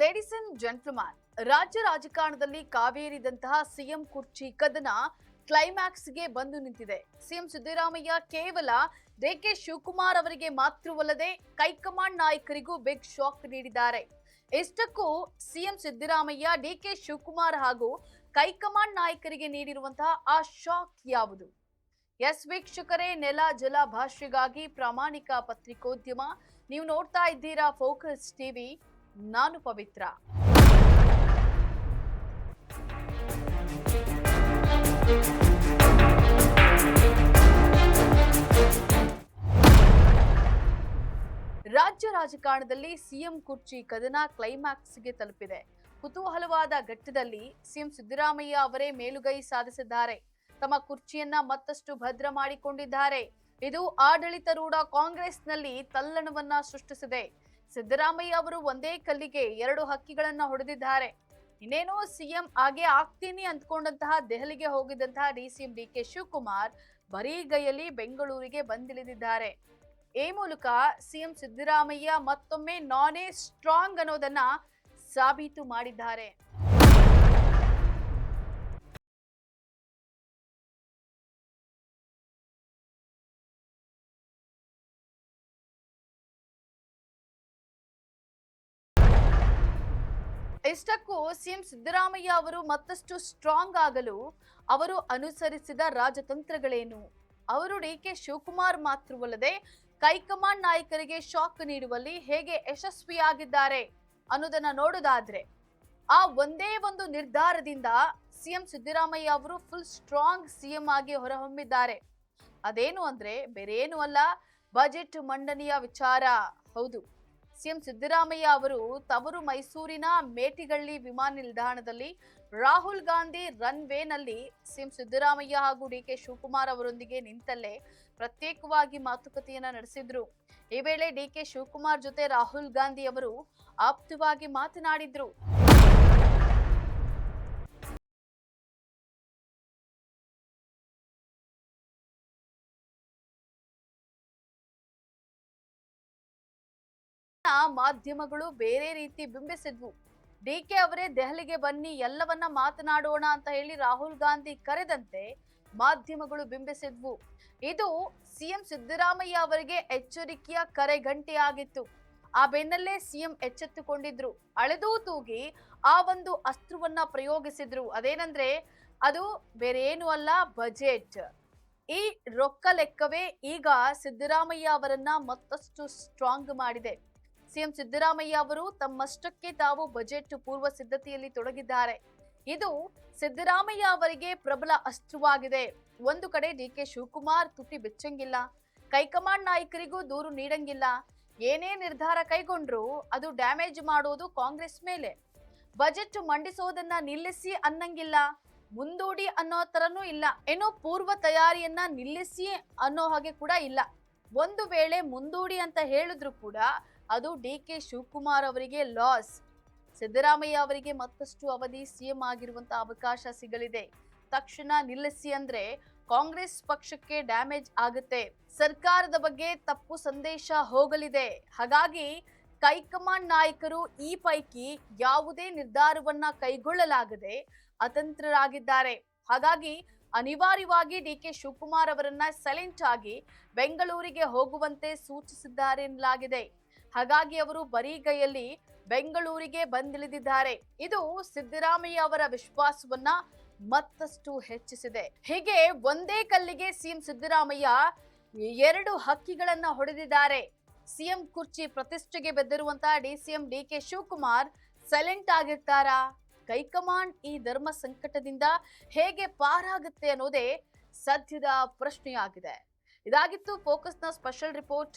Ladies and gentleman ರಾಜ್ಯ ರಾಜಕಾರಣದಲ್ಲಿ ಕಾವೇರಿದಂತಹ CM ಕುರ್ಚಿ ಕದನ ಕ್ಲೈಮ್ಯಾಕ್ಸ್ಗೆ ಬಂದು ನಿಂತಿದೆ. ಸಿಎಂ ಸಿದ್ದರಾಮಯ್ಯ ಕೇವಲ ಡಿಕೆ ಶಿವಕುಮಾರ್ ಅವರಿಗೆ ಮಾತ್ರವಲ್ಲದೆ ಕೈಕಮಾಂಡ್ ನಾಯಕರಿಗೂ ಬಿಗ್ ಶಾಕ್ ನೀಡಿದ್ದಾರೆ. ಇಷ್ಟಕ್ಕೂ ಸಿಎಂ ಸಿದ್ದರಾಮಯ್ಯ ಡಿಕೆ ಶಿವಕುಮಾರ್ ಹಾಗೂ ಕೈಕಮಾಂಡ್ ನಾಯಕರಿಗೆ ನೀಡಿರುವಂತಹ ಆ ಶಾಕ್ ಯಾವುದು? ಎಸ್ ವೀಕ್ಷಕರೇ, ನೆಲ ಜಲ ಭಾಷೆಗಾಗಿ ಪ್ರಾಮಾಣಿಕ ಪತ್ರಿಕೋದ್ಯಮ. ನೀವು ನೋಡ್ತಾ ಇದ್ದೀರಾ ಫೋಕಸ್ ಟಿವಿ ನಾನು ಪವಿತ್ರ. ರಾಜ್ಯ ರಾಜಕಾರಣದಲ್ಲಿ ಸಿಎಂ ಕುರ್ಚಿ ಕದನ ಕ್ಲೈಮ್ಯಾಕ್ಸ್ಗೆ ತಲುಪಿದೆ. ಕುತೂಹಲವಾದ ಘಟ್ಟದಲ್ಲಿ ಸಿಎಂ ಸಿದ್ದರಾಮಯ್ಯ ಅವರೇ ಮೇಲುಗೈ ಸಾಧಿಸಿದ್ದಾರೆ. ತಮ್ಮ ಕುರ್ಚಿಯನ್ನ ಮತ್ತಷ್ಟು ಭದ್ರ ಮಾಡಿಕೊಂಡಿದ್ದಾರೆ. ಇದು ಆಡಳಿತಾರೂಢ ಕಾಂಗ್ರೆಸ್ನಲ್ಲಿ ತಲ್ಲಣವನ್ನ ಸೃಷ್ಟಿಸಿದೆ. ಸಿದ್ದರಾಮಯ್ಯ ಅವರು ಒಂದೇ ಕಲ್ಲಿಗೆ ಎರಡು ಹಕ್ಕಿಗಳನ್ನ ಹೊಡೆದಿದ್ದಾರೆ. ಇನ್ನೇನೋ ಸಿಎಂ ಹಾಗೆ ಆಗ್ತೀನಿ ಅಂದ್ಕೊಂಡಂತಹ ದೆಹಲಿಗೆ ಹೋಗಿದ್ದಂತಹ ಡಿಸಿಎಂ ಡಿ ಕೆ ಶಿವಕುಮಾರ್ ಬರೀಗೈಯಲ್ಲಿ ಬೆಂಗಳೂರಿಗೆ ಬಂದಿಳಿದಿದ್ದಾರೆ. ಈ ಮೂಲಕ ಸಿಎಂ ಸಿದ್ದರಾಮಯ್ಯ ಮತ್ತೊಮ್ಮೆ ನಾನೇ ಸ್ಟ್ರಾಂಗ್ ಅನ್ನೋದನ್ನ ಸಾಬೀತು ಮಾಡಿದ್ದಾರೆ. ಇಷ್ಟಕ್ಕೂ ಸಿಎಂ ಸಿದ್ದರಾಮಯ್ಯ ಅವರು ಮತ್ತಷ್ಟು ಸ್ಟ್ರಾಂಗ್ ಆಗಲು ಅವರು ಅನುಸರಿಸಿದ ರಾಜತಂತ್ರಗಳೇನು? ಅವರು ಡಿ ಕೆ ಶಿವಕುಮಾರ್ ಮಾತ್ರವಲ್ಲದೆ ಕೈಕಮಾಂಡ್ ನಾಯಕರಿಗೆ ಶಾಕ್ ನೀಡುವಲ್ಲಿ ಹೇಗೆ ಯಶಸ್ವಿಯಾಗಿದ್ದಾರೆ ಅನ್ನೋದನ್ನ ನೋಡೋದಾದ್ರೆ, ಆ ಒಂದೇ ಒಂದು ನಿರ್ಧಾರದಿಂದ ಸಿಎಂ ಸಿದ್ದರಾಮಯ್ಯ ಅವರು ಫುಲ್ ಸ್ಟ್ರಾಂಗ್ ಸಿಎಂ ಆಗಿ ಹೊರಹೊಮ್ಮಿದ್ದಾರೆ. ಅದೇನು ಅಂದ್ರೆ ಬೇರೇನು ಅಲ್ಲ ಬಜೆಟ್ ಮಂಡನೆಯ ವಿಚಾರ. ಹೌದು. ಸಿಎಂ ಸಿದ್ದರಾಮಯ್ಯ ಅವರು ತವರು ಮೈಸೂರಿನ ಮೇಟಿಗಳ್ಳಿ ವಿಮಾನ ನಿಲ್ದಾಣದಲ್ಲಿ ರಾಹುಲ್ ಗಾಂಧಿ ರನ್ ವೇನಲ್ಲಿ ಸಿಎಂ ಸಿದ್ದರಾಮಯ್ಯ ಹಾಗೂ ಡಿ ಕೆ ಶಿವಕುಮಾರ್ ಅವರೊಂದಿಗೆ ನಿಂತಲ್ಲೇ ಪ್ರತ್ಯೇಕವಾಗಿ ಮಾತುಕತೆಯನ್ನ ನಡೆಸಿದ್ರು. ಈ ವೇಳೆ ಡಿ ಕೆ ಶಿವಕುಮಾರ್ ಜೊತೆ ರಾಹುಲ್ ಗಾಂಧಿ ಅವರು ಆಪ್ತವಾಗಿ ಮಾತನಾಡಿದ್ರು. ಮಾಧ್ಯಮಗಳು ಬೇರೆ ರೀತಿ ಬಿಂಬಿಸಿದ್ವು. ಡಿ ಕೆ ಅವರೇ ದೆಹಲಿಗೆ ಬನ್ನಿ, ಎಲ್ಲವನ್ನ ಮಾತನಾಡೋಣ ಅಂತ ಹೇಳಿ ರಾಹುಲ್ ಗಾಂಧಿ ಕರೆದಂತೆ ಮಾಧ್ಯಮಗಳು ಬಿಂಬಿಸಿದ್ವು. ಇದು ಸಿಎಂ ಸಿದ್ದರಾಮಯ್ಯ ಅವರಿಗೆ ಎಚ್ಚರಿಕೆಯ ಕರೆಗಂಟೆಯಾಗಿತ್ತು. ಆ ಬೆನ್ನಲ್ಲೇ ಸಿಎಂ ಎಚ್ಚೆತ್ತುಕೊಂಡಿದ್ರು. ಅಳೆದೂ ತೂಗಿ ಆ ಒಂದು ಅಸ್ತ್ರವನ್ನ ಪ್ರಯೋಗಿಸಿದ್ರು. ಅದೇನಂದ್ರೆ, ಅದು ಬೇರೆ ಏನು ಅಲ್ಲ, ಬಜೆಟ್. ಈ ರೊಕ್ಕ ಲೆಕ್ಕವೇ ಈಗ ಸಿದ್ದರಾಮಯ್ಯ ಅವರನ್ನ ಮತ್ತಷ್ಟು ಸ್ಟ್ರಾಂಗ್ ಮಾಡಿದೆ. ಸಿಎಂ ಸಿದ್ದರಾಮಯ್ಯ ಅವರು ತಮ್ಮಷ್ಟಕ್ಕೆ ತಾವು ಬಜೆಟ್ ಪೂರ್ವ ಸಿದ್ಧತೆಯಲ್ಲಿ ತೊಡಗಿದ್ದಾರೆ. ಇದು ಸಿದ್ದರಾಮಯ್ಯ ಅವರಿಗೆ ಪ್ರಬಲ ಅಸ್ತ್ರವಾಗಿದೆ. ಒಂದು ಕಡೆ ಡಿ ಕೆ ಶಿವಕುಮಾರ್ ತುಟಿ ಬೆಚ್ಚಂಗಿಲ್ಲ. ಕೈಕಮಾಂಡ್ ನಾಯಕರಿಗೂ ದೂರು ನೀಡಂಗಿಲ್ಲ. ಏನೇ ನಿರ್ಧಾರ ಕೈಗೊಂಡ್ರು ಅದು ಡ್ಯಾಮೇಜ್ ಮಾಡೋದು ಕಾಂಗ್ರೆಸ್ ಮೇಲೆ. ಬಜೆಟ್ ಮಂಡಿಸೋದನ್ನ ನಿಲ್ಲಿಸಿ ಅನ್ನಂಗಿಲ್ಲ. ಮುಂದೂಡಿ ಅನ್ನೋ ತರನೂ ಇಲ್ಲ. ಏನೋ ಪೂರ್ವ ತಯಾರಿಯನ್ನ ನಿಲ್ಲಿಸಿ ಅನ್ನೋ ಹಾಗೆ ಕೂಡ ಇಲ್ಲ. ಒಂದು ವೇಳೆ ಮುಂದೂಡಿ ಅಂತ ಹೇಳಿದ್ರು ಕೂಡ ಅದು ಡಿ ಕೆ ಶಿವಕುಮಾರ್ ಅವರಿಗೆ ಲಾಸ್. ಸಿದ್ದರಾಮಯ್ಯ ಅವರಿಗೆ ಮತ್ತಷ್ಟು ಅವಧಿ ಸಿಎಂ ಆಗಿರುವಂತಹ ಅವಕಾಶ ಸಿಗಲಿದೆ. ತಕ್ಷಣ ನಿಲ್ಲಿಸಿ ಅಂದ್ರೆ ಕಾಂಗ್ರೆಸ್ ಪಕ್ಷಕ್ಕೆ ಡ್ಯಾಮೇಜ್ ಆಗುತ್ತೆ. ಸರ್ಕಾರದ ಬಗ್ಗೆ ತಪ್ಪು ಸಂದೇಶ ಹೋಗಲಿದೆ. ಹಾಗಾಗಿ ಕೈಕಮಾಂಡ್ ನಾಯಕರು ಈ ಪೈಕಿ ಯಾವುದೇ ನಿರ್ಧಾರವನ್ನ ಕೈಗೊಳ್ಳಲಾಗದೆ ಅತಂತ್ರರಾಗಿದ್ದಾರೆ. ಹಾಗಾಗಿ ಅನಿವಾರ್ಯವಾಗಿ ಡಿ ಕೆ ಶಿವಕುಮಾರ್ ಅವರನ್ನ ಸೈಲೆಂಟ್ ಆಗಿ ಬೆಂಗಳೂರಿಗೆ ಹೋಗುವಂತೆ ಸೂಚಿಸಿದ್ದಾರೆ ಎನ್ನಲಾಗಿದೆ. ಹಾಗಾಗಿ ಅವರು ಬರೀಗೈಯಲ್ಲಿ ಬೆಂಗಳೂರಿಗೆ ಬಂದಿಳಿದಿದ್ದಾರೆ. ಇದು ಸಿದ್ದರಾಮಯ್ಯ ಅವರ ವಿಶ್ವಾಸವನ್ನ ಮತ್ತಷ್ಟು ಹೆಚ್ಚಿಸಿದೆ. ಹೀಗೆ ಒಂದೇ ಕಲ್ಲಿಗೆ ಸಿಎಂ ಸಿದ್ದರಾಮಯ್ಯ ಎರಡು ಹಕ್ಕಿಗಳನ್ನ ಹೊಡೆದಿದ್ದಾರೆ. ಸಿಎಂ ಕುರ್ಚಿ ಪ್ರತಿಷ್ಠೆಗೆ ಬೆದ್ದಿರುವಂತಹ DCM D K Shivakumar silent ಆಗಿರ್ತಾರಾ? ಕೈಕಮಾಂಡ್ ಈ ಧರ್ಮ ಸಂಕಟದಿಂದ ಹೇಗೆ ಪಾರಾಗುತ್ತೆ ಅನ್ನೋದೇ ಸದ್ಯದ ಪ್ರಶ್ನೆಯಾಗಿದೆ. ಇದಾಗಿತ್ತು ಫೋಕಸ್ನ ಸ್ಪೆಷಲ್ ರಿಪೋರ್ಟ್.